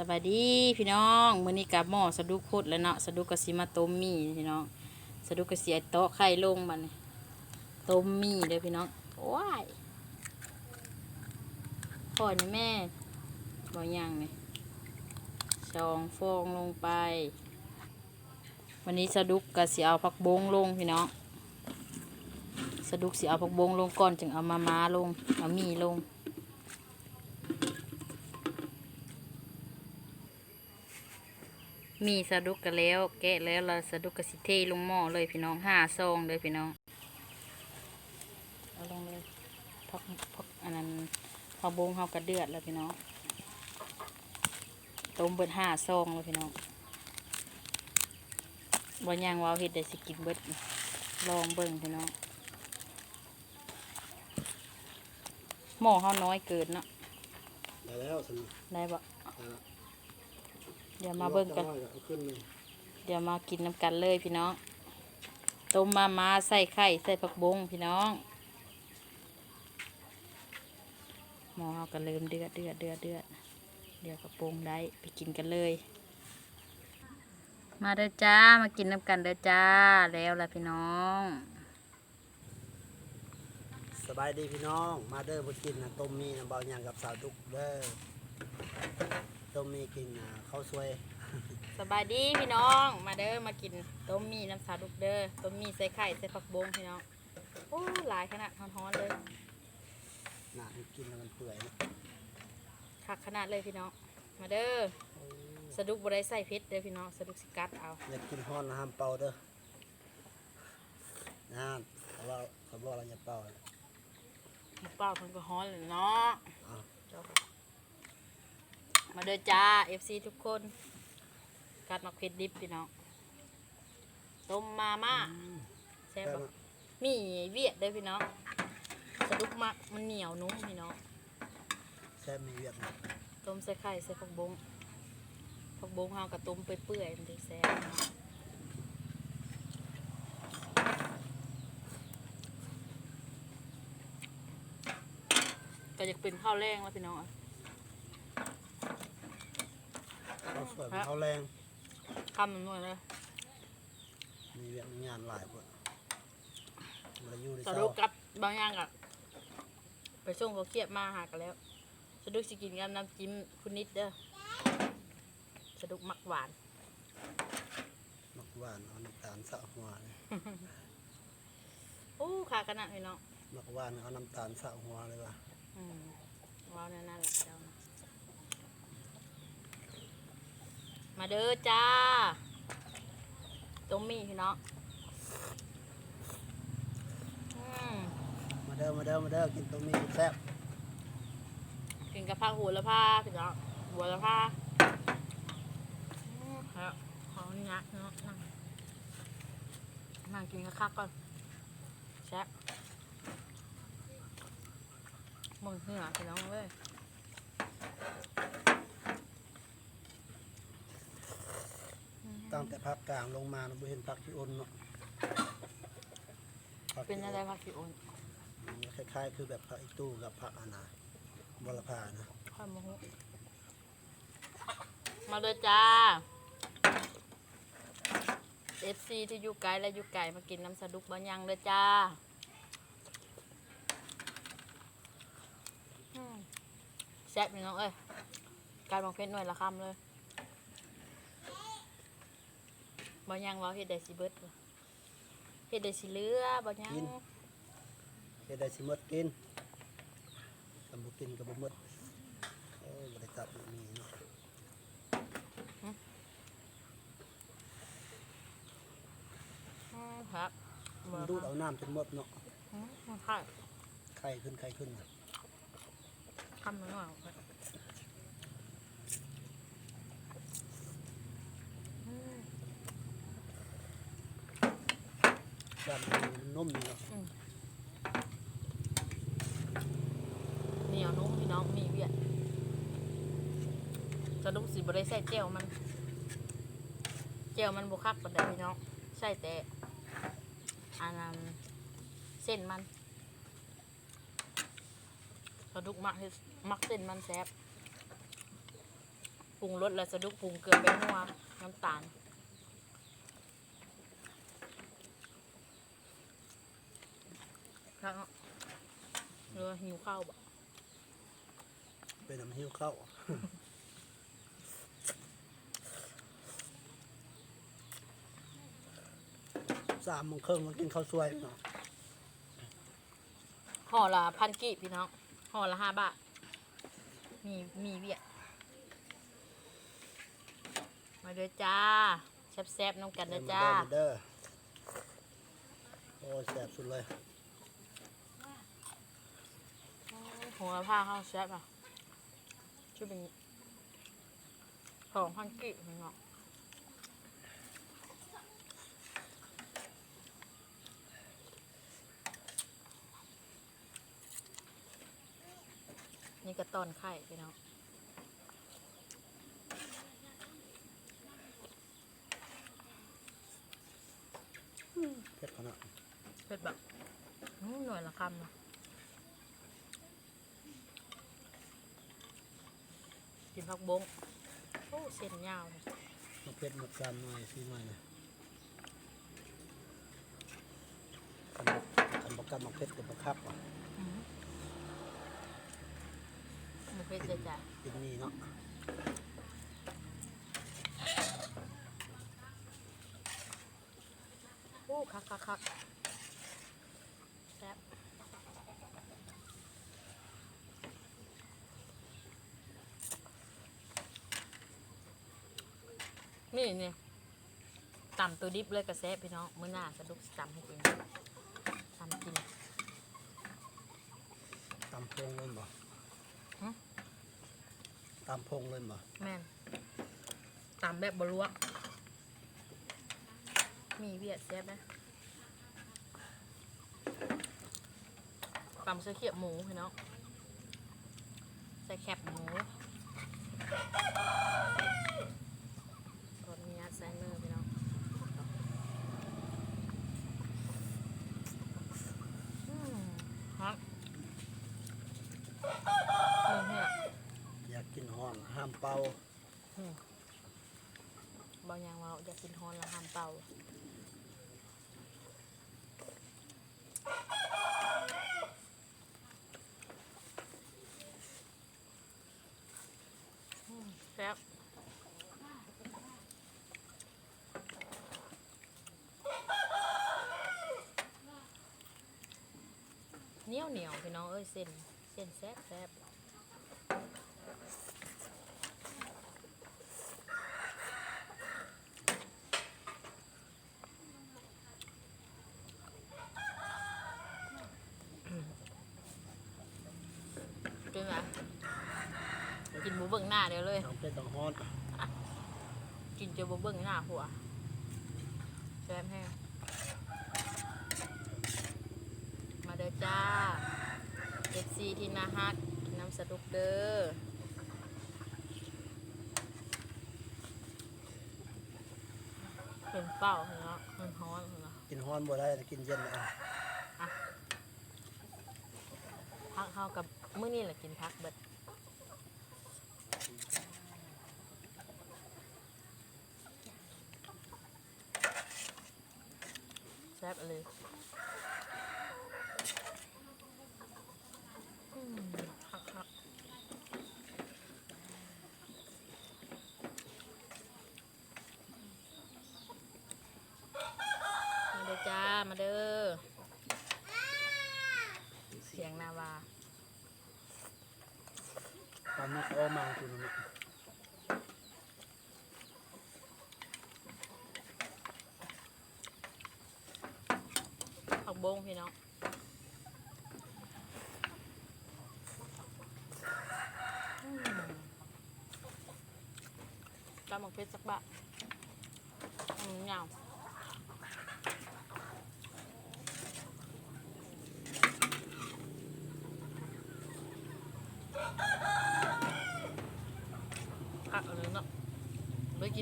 สบายดีพี่น้องมื้อนี้กับหม้อสะดุกโคตรแล้วเนาะสะดุกกะสิมาต้มมี่พี่น้องสะดุกกะสิไอโต๊ะไข่ลงมันต้มมี่เด้อพี่น้องว้ายพ่อนี่แม่บ่ยังนี่สองฟองลงไป วันนี้สะดุกกะสิเอาผักบงลงพี่น้องสะดุกสิเอาผักบงลงก่อนจึงเอามาม้าลงเอามี่ลง มีสะดุกกันแล้ว แกะแล้วเราสะดุกกสิเทลงหม้อเลยพี่น้องห้าซองเลยพี่น้องเอาลงเลยพักพักอันนั้นพักบงเฮากระเดือดแล้วพี่น้องต้มเบิดห้าซองเลยพี่น้องบนย่างวาวเห็ดได้สิกินเบิดลองเบิ่งพี่น้องหม้อเฮาน้อยเกินเนาะได้แล้วสนุกได้บ่ได้แล้ว เดี๋ยวมาเบิ่งกันเอาขึ้นเลยเดี๋ยวมากินน้ำกันเลยพี่น้อง ต้มมามาใส่ไข่ใส่ผักบงพี่น้องหม้อเราก็เริ่มเดือดเดือดเดือดเดือดเดี๋ยวกระโปรงได้ไปกินกันเลย มาเด้อจ้ามากินน้ำกันเด้อจ้าแล้วล่ะพี่น้องสบายดีพี่น้อง มาเด้อมากินนะต้มมีน้ำเบาหยางกับสาวดุกเด้อ ต้มมีกินนะข้าวสวย สบายดีพี่น้อง มาเด้อมากินต้มมีน้ำสาดุกเด้อต้มมีใส่ไข่ใส่ผักบงพี่น้องโอ้หลายขนาดฮ้อนๆเลยน่าให้กินแล้วมันเปื่อยนะคักขนาดเลยพี่น้องมาเด้อโอ้สะดุกบ่ได้ใส่เพชรเด้อพี่น้องสะดุกสิกัดเอาอยากกินฮ้อนนะห้ามเป่าเด้อนั่นเขาบอกเขาบอกเราอย่าเป่าหมูเปล่าเพิ่นก็ฮ้อนเลยเนาะอ้าว เจ้าค่ะ มาเด้อจ้า FC ทุกคนกัดมักเพชรดิบพี่น้องต้มมาม่าอืมแซ่บแซ่บบ่มากมีเวียดเด้อพี่น้องสะดุกมักมันเหนียวนุ่มพี่น้องแซ่บมีเวียดนะต้มใส่ไข่ใส่ผักบงผักบงเฮาก็ต้มเปื่อยๆมันถึงแซ่บก็อยากเป็นข้าวแรงแล้วพี่น้อง อะข้าวสวยข้าวแรงคำมันนวลเลยมีเวียดมีงานหลายคนมาอยู่ในสะเช้าดุกกับบางอย่างอะไปส่งเขาเกียบมาหากันแล้ว สะดุกสิกินกับน้ำจิ้มคุณนิดเด้อสะดุกมักหวาน มักหวานเอาน้ำตาลสะหัวเลยโอ้ขาขนาดพี่น้องมักหวานเอาน้ำตาลสะหัวเลยว่ะอืมว้าวนั่นน่ารักจัง มาเด้อจ้าต้มมี่พี่น้องอืมมาเด้อมาเด้อมาเด้อกินต้มมีแซ่บกินกับผักหัวละผ้าพี่น้องหัวละผ้าอืมครับของยักษ์เนาะนั่งนั่งกินกับข้าวก่อนแซ่บมึงเหงื่อพี่น้องเว้ย ตั้งแต่ภาคกลางลงมาเราเห็นผักที่อ้นเนาะผักเป็นขี้อะไรผักขี้โอนคล้ายๆ คือแบบผักอีตู้กับผักอานาบลพานะข้าวมะฮุมาเลยจ้า FC ที่อยู่ไกลและอยู่ไกลมากินน้ำสะดุกบะยังเลยจ้าอืมแซ่บพี่น้องเอ้ยกลายบางเพชรหน่วยละคำเลย บะยังว่าเฮ็ดได้สิเบิดบ่เฮ็ดได้สิเหลือบะยังเฮ็ดได้สิหมดกินตำบุกินกับบ่หมดโอ้ยบริษัทมีเนาะอืมครับมันดูดเอาน้ำจนหมดเนาะอืมมันค่ะไข่ขึ้นไข่ขึ้นน่ะ คำหนึ่งหน่อยอืม ด้านนี้มันนุ่มเนาะเหนียวนุ่มพี่น้องมีเวียดกระดูกสีบริใส่เจลมันเจลมันบุคักปานใดพี่น้องใส่แต่อันนั้นเส้นมันกระดูกมักเฮ็ดมักเส้นมันแซ่บปรุงรสแล้วสะดุกปรุงเกลือแป้งนัวน้ำตาล ครับเรือหิวข้าวบ่เป็นน้ำหิ้วเข้าวสามโมงครึ่งมากินข้าวสวยเนาะห่อละพันกีบพี่น้องห่อละห้าบาท มีมีเวียดมาเด้อจ้าแซ่บๆน้องกันเด้อจ้า เด้อโอ้ยแสบสุดเลย หัวผ้าเข้าแซ่บอะชื่อเป็นของพันกีบพี่น้องนี่ก็ตอนไข่พี่น้องเผ็ดขนาดเผ็ดแบบอื้อหน่วยละคำนะ กินผักบงโอ้เส้นยาวเลยมาเผ็ดหมดจานหน่อยซีหน่อยนะคันบ่คันบอกกันมาเผ็ดกับบักคับอะอื้อหมูเผ็ดเลยจ้ะกินนี่เนาะโอ้คักคักคักแซ่บ นี่นี่ตำตัวดิบเลยกระแซบพี่น้องมื้อหน้าสะดุกสิตำให้กินตำกินตำพงเลยบ่ฮะตำพงเลยบ่แม่นตำแบบบรัวมีเวียดแซ่บไหมตำเสื้อเขียบหมูพี่น้องใส่แคบหมูกดมียัดใส่เนื้อพี่น้องอืมฮะมึงเนี่ย อยากกินห้อนห้ามเป่า บางอย่างเราอยากกินฮอนแล้วห้ามเป่าอืมแซ่บเหนียวเหนียวพี่น้องเอ้ยเส้นเส้นแซ่บแซ่บ กิน ไหมกินหมูเบิ่งหน้าเดี๋ยวเลยต้องเป็นต้องฮ้อนกินเจอหมูเบิ่งหน้าหัวแซ่บแห้งมาเด้อจ้าเอฟซีที่นาฮักกินน้ำสะดุกเด้อเป็นเป้าเหรอมันฮ้อนเหรอกินฮ้อนบ่ได้กินเย็นเอาพักเข้ากับ มื้อนี้แหละกินพักเบิดแซ่บเลยอืมคักคักมาเด้อจ้า มาเด้อ เสียงนาวา ตอนนี้เขาเอามาคุณนน่ะผักบงพี่น้องอืมตำหมกเพชรสักบะอืมยาว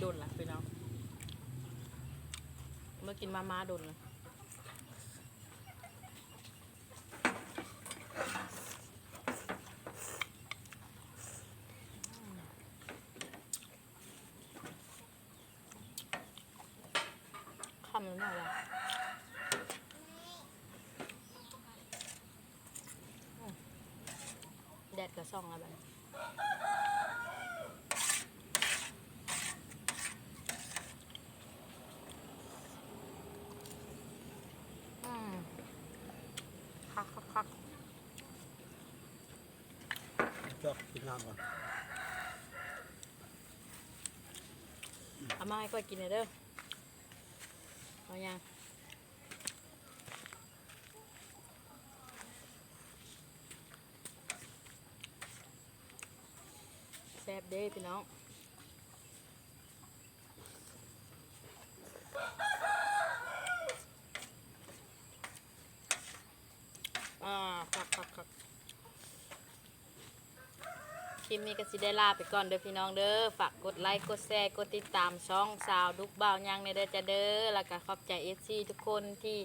โดนละพี่น้องเมื่อกินมาม่าโดนละคำนั้นหน่อะแดดกระซ่องแล้วแบบ อกกินน้ำก่อนเอามาให้ก่อยกินเลยเด้อเอายังแซ่บเด้พี่น้องอ่าคักคักคัก คลิปนี้ก็สิได้ลาไปก่อนเด้อพี่น้องเด้อฝากกดไลค์กดแชร์กดติดตามช่องสาวดุกเบายังในเด้อจ้าเด้อแล้วก็ขอบใจเอซีทุกคนที่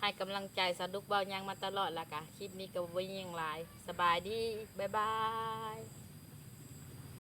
ให้กำลังใจสาวดุกเบายังมาตลอดแล้วก็คลิปนี้ก็บ่ยิ่งหลาย สบายดีบ๊ายบาย